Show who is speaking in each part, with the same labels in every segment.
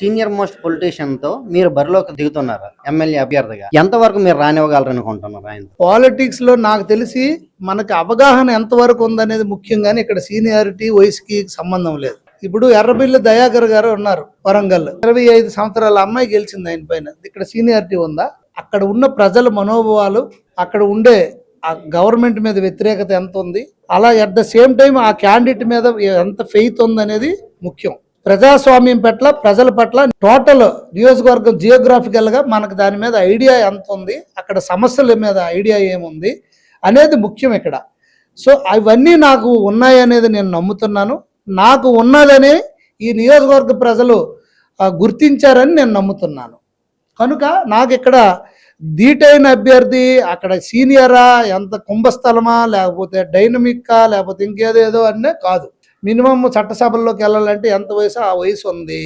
Speaker 1: Senior most పొలిటీషియన్తో మీరు బరిలోకి దిగుతున్నారు? ఎమ్మెల్యే అభ్యర్థిగా. ఎంతవరకు మీరు రానివ్వగలరు అనుకుంటున్నారు ఆయన?
Speaker 2: పాలిటిక్స్లో నాకు తెలిసి మనకి అవగాహన ఎంత వరకు ఉందనేది ముఖ్యం ఇక్కడ సీనియారిటీ వయసుకి సంబంధం లేదు. ఇప్పుడు ఎర్రబిల్లి దయాకర్ గారు ఉన్నారు వరంగల్ ఇరవై ఐదు సంవత్సరాల అమ్మాయి గెలిచింది ఆయన పైన. ఇక్కడ సీనియారిటీ ఉందా? అక్కడ ఉన్న ప్రజల మనోభావాలు అక్కడ ఉండే ఆ గవర్నమెంట్ మీద వ్యతిరేకత ఎంత ఉంది? అలా అట్ ద సేమ్ టైం ఆ క్యాండిడేట్ మీద ఎంత ఫెయిత్ ఉందనేది ముఖ్యం. ప్రజాస్వామ్యం పట్ల ప్రజల పట్ల టోటల్ నియోజకవర్గం జియోగ్రాఫికల్గా మనకు దాని మీద ఐడియా ఎంత ఉంది అక్కడ సమస్యల మీద ఐడియా ఏముంది అనేది ముఖ్యం ఇక్కడ. సో అవన్నీ నాకు ఉన్నాయి అనేది నేను నమ్ముతున్నాను. నాకు ఉన్నదని ఈ నియోజకవర్గ ప్రజలు గుర్తించారని నేను నమ్ముతున్నాను. కనుక నాకు ఇక్కడ ధీటైన అభ్యర్థి అక్కడ సీనియరా ఎంత కుంభస్థలమా లేకపోతే డైనమిక్కా లేకపోతే ఇంకేదేదో అనే కాదు. మినిమం చట్టసభల్లోకి వెళ్ళాలంటే ఎంత వయసు? ఆ వయసు ఉంది.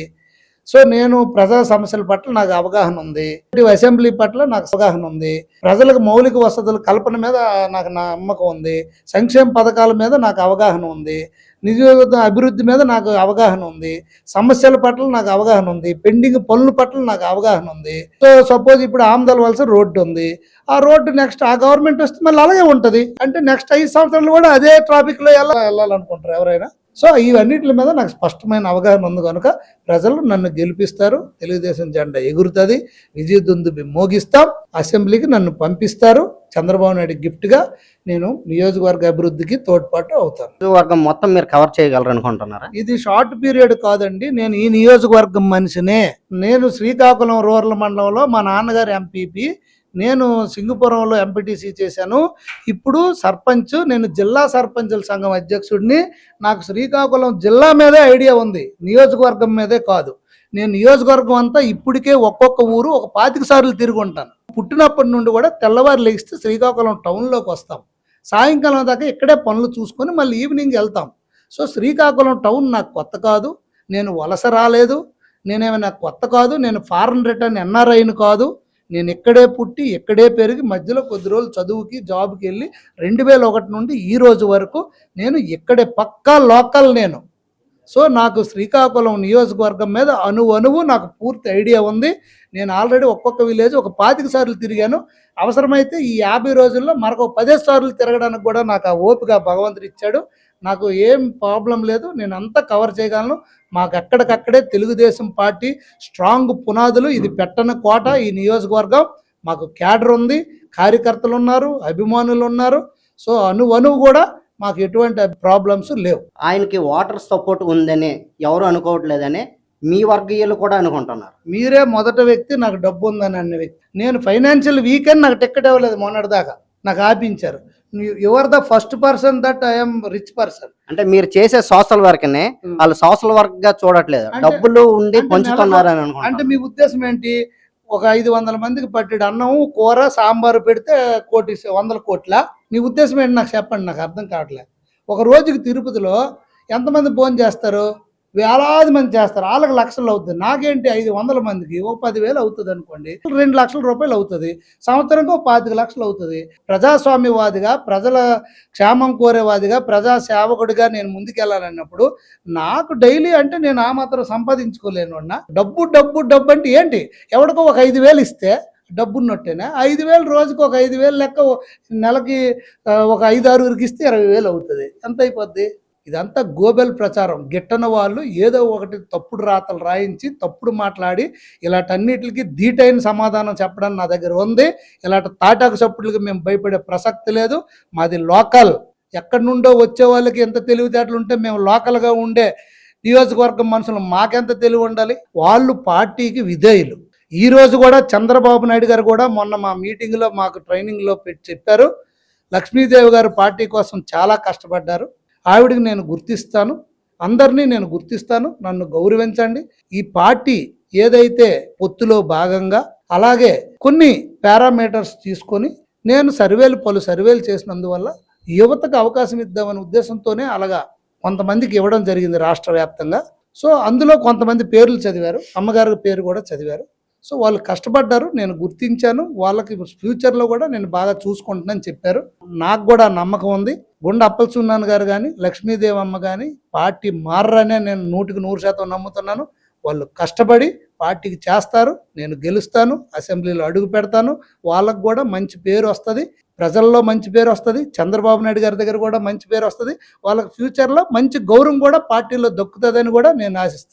Speaker 2: సో నేను ప్రజా సమస్యల పట్ల నాకు అవగాహన ఉంది. అసెంబ్లీ పట్ల నాకు అవగాహన ఉంది. ప్రజలకు మౌలిక వసతుల కల్పన మీద నాకు నమ్మకం ఉంది. సంక్షేమ పథకాల మీద నాకు అవగాహన ఉంది. నియోజక అభివృద్ధి మీద నాకు అవగాహన ఉంది. సమస్యల పట్ల నాకు అవగాహన ఉంది. పెండింగ్ పనుల పట్ల నాకు అవగాహన ఉంది. సో సపోజ్ ఇప్పుడు ఆమదల వలస రోడ్డు ఉంది. ఆ రోడ్డు నెక్స్ట్ ఆ గవర్నమెంట్ వస్తే మళ్ళీ అలాగే ఉంటుంది. అంటే నెక్స్ట్ ఐదు సంవత్సరాలు కూడా అదే ట్రాఫిక్లో వెళ్ళాలనుకుంటారు ఎవరైనా? సో ఇవన్నిటి మీద నాకు స్పష్టమైన అవగాహన ఉంది కనుక ప్రజలు నన్ను గెలిపిస్తారు తెలుగుదేశం జెండా ఎగురుతుంది విజయదుందుబి మోగిస్తాం అసెంబ్లీకి నన్ను పంపిస్తారు చంద్రబాబు నాయుడు gift గా నేను నియోజకవర్గ అభివృద్ధికి తోడ్పాటు అవుతాను.
Speaker 1: నియోజకవర్గం మొత్తం మీరు కవర్ చేయగలరు అనుకుంటున్నారా?
Speaker 2: ఇది షార్ట్ పీరియడ్ కాదండి నేను ఈ నియోజకవర్గం మనిషినే. నేను శ్రీకాకుళం రూరల్ మండలంలో మా నాన్నగారు ఎంపీపీ నేను సింగపురంలో ఎంపీటీసీ చేశాను. ఇప్పుడు సర్పంచ్ నేను జిల్లా సర్పంచుల సంఘం అధ్యక్షుడిని. నాకు శ్రీకాకుళం జిల్లా మీదే ఐడియా ఉంది. నియోజకవర్గం మీదే కాదు. నేను నియోజకవర్గం అంతా ఇప్పటికే ఒక్కొక్క ఊరు ఒక పాతిక సార్లు తిరిగి ఉంటాను. పుట్టినప్పటి నుండి కూడా తెల్లవారు లెగిస్తే శ్రీకాకుళం టౌన్లోకి వస్తాం. సాయంకాలం దాకా ఇక్కడే పనులు చూసుకొని మళ్ళీ ఈవినింగ్ వెళ్తాం. సో శ్రీకాకుళం టౌన్ నాకు కొత్త కాదు. నేను వలస రాలేదు. నేనేమైనా కొత్త కాదు. నేను ఫారెన్ రిటర్న్ ఎన్ఆర్ఐని కాదు. నేను ఇక్కడే పుట్టి ఇక్కడే పెరిగి మధ్యలో కొద్ది రోజులు చదువుకి జాబ్కి వెళ్ళి రెండు వేల ఒకటి నుండి ఈ రోజు వరకు నేను ఇక్కడే పక్కా లోకల్ నేను. సో నాకు శ్రీకాకుళం నియోజకవర్గం మీద అనువు అణువు నాకు పూర్తి ఐడియా ఉంది. నేను ఆల్రెడీ ఒక్కొక్క విలేజ్ ఒక పాతిక సార్లు తిరిగాను. అవసరమైతే ఈ యాభై రోజుల్లో మరొక పదే సార్లు తిరగడానికి కూడా నాకు ఆ ఓపిక భగవంతుడు ఇచ్చాడు. నాకు ఏం ప్రాబ్లం లేదు నేను అంతా కవర్ చేయగలను. మాకు ఎక్కడికక్కడే తెలుగుదేశం పార్టీ స్ట్రాంగ్ పునాదులు ఇది పెట్టని కోట ఈ నియోజకవర్గం. మాకు క్యాడర్ ఉంది కార్యకర్తలు ఉన్నారు అభిమానులు ఉన్నారు. సో అణువు కూడా మాకు ఎటువంటి ప్రాబ్లమ్స్ లేవు.
Speaker 1: ఆయనకి వాటర్ సపోర్ట్ ఉందని ఎవరు అనుకోవట్లేదని మీ వర్గీయులు కూడా అనుకుంటున్నారు.
Speaker 2: మీరే మొదటి వ్యక్తి నాకు డబ్బు ఉందని అన్న వ్యక్తి. నేను ఫైనాన్షియల్ వీకెండ్ నాకు టికెట్ ఇవ్వలేదు మొన్నటిదాకా. నాకు ఆపించారు. Your the first person that I'm rich person
Speaker 1: అంటే మీరు చేసే సోషల్ వర్క్ని వాళ్ళు సోషల్ వర్క్గా చూడట్లేదు డబ్బులు ఉండి పంచుతున్నారు అని
Speaker 2: అంటే మీ ఉద్దేశం ఏంటి? ఒక ఐదు వందల మందికి పట్టెడు అన్నం కూర సాంబారు పెడితే కోటి వందల కోట్ల? మీ ఉద్దేశం ఏంటి నాకు చెప్పండి నాకు అర్థం కావట్లేదు. ఒక రోజుకి తిరుపతిలో ఎంతమంది భోజనం చేస్తారు? వేలాది మంది చేస్తారు. వాళ్ళకి లక్షలు అవుతుంది. నాకేంటి ఐదు వందల మందికి ఓ పదివేలు అవుతుంది అనుకోండి. రెండు లక్షల రూపాయలు అవుతుంది. సంవత్సరంగా ఒక పాతిక లక్షలు అవుతుంది. ప్రజాస్వామ్యవాదిగా ప్రజల క్షేమం కోరేవాదిగా ప్రజా సేవకుడిగా నేను ముందుకెళ్ళాలన్నప్పుడు నాకు డైలీ అంటే నేను ఆ మాత్రం సంపాదించుకోలేను డబ్బు డబ్బు డబ్బు అంటే ఏంటి? ఎవడికో ఒక ఐదు వేలు ఇస్తే డబ్బున్నట్టేనా? ఐదు వేలు రోజుకు ఒక ఐదు వేలు లెక్క నెలకి ఒక ఐదు ఆరుగురికి ఇస్తే ఇరవై వేలు అవుతుంది. ఎంత అయిపోద్ది? ఇదంతా గోబెల్ ప్రచారం. గిట్టన వాళ్ళు ఏదో ఒకటి తప్పుడు రాతలు రాయించి తప్పుడు మాట్లాడి ఇలాంటన్నిటికి ధీటైన సమాధానం చెప్పడం నా దగ్గర ఉంది. ఇలాంటి తాటాకు చప్పుడులకి మేము భయపడే ప్రసక్తి లేదు. మాది లోకల్. ఎక్కడి నుండో వచ్చే వాళ్ళకి ఎంత తెలివితేటలు ఉంటే మేము లోకల్గా ఉండే నియోజకవర్గం మనుషులు మాకెంత తెలివి ఉండాలి? వాళ్ళు పార్టీకి విధేయులు. ఈ రోజు కూడా చంద్రబాబు నాయుడు గారు కూడా మొన్న మా మీటింగ్లో మాకు ట్రైనింగ్లో పెట్టి చెప్పారు. లక్ష్మీదేవి గారు పార్టీ కోసం చాలా కష్టపడ్డారు. ఆవిడకి నేను గుర్తిస్తాను అందరినీ నేను గుర్తిస్తాను నన్ను గౌరవించండి. ఈ పార్టీ ఏదైతే పొత్తులో భాగంగా అలాగే కొన్ని పారామీటర్స్ తీసుకొని నేను సర్వేలు పలు సర్వేలు చేసినందువల్ల యువతకు అవకాశం ఇద్దామనే ఉద్దేశంతోనే అలాగా కొంతమందికి ఇవ్వడం జరిగింది రాష్ట్ర వ్యాప్తంగా. సో అందులో కొంతమంది పేర్లు చదివారు అమ్మగారి పేరు కూడా చదివారు. సో వాళ్ళు కష్టపడ్డారు నేను గుర్తించాను. వాళ్ళకి ఫ్యూచర్లో కూడా నేను బాగా చూసుకుంటున్నాను చెప్పారు. నాకు కూడా నమ్మకం ఉంది. గుండె అప్పలసున్నాను గారు కానీ లక్ష్మీదేవి అమ్మ కానీ పార్టీ మారరనే నేను నూటికి నూరు శాతం నమ్ముతున్నాను. వాళ్ళు కష్టపడి పార్టీకి చేస్తారు. నేను గెలుస్తాను. అసెంబ్లీలో అడుగు పెడతాను. వాళ్ళకు కూడా మంచి పేరు వస్తుంది. ప్రజల్లో మంచి పేరు వస్తుంది. చంద్రబాబు నాయుడు గారి దగ్గర కూడా మంచి పేరు వస్తుంది. వాళ్ళకి ఫ్యూచర్లో మంచి గౌరవం కూడా పార్టీలో దక్కుతుందని కూడా నేను ఆశిస్తాను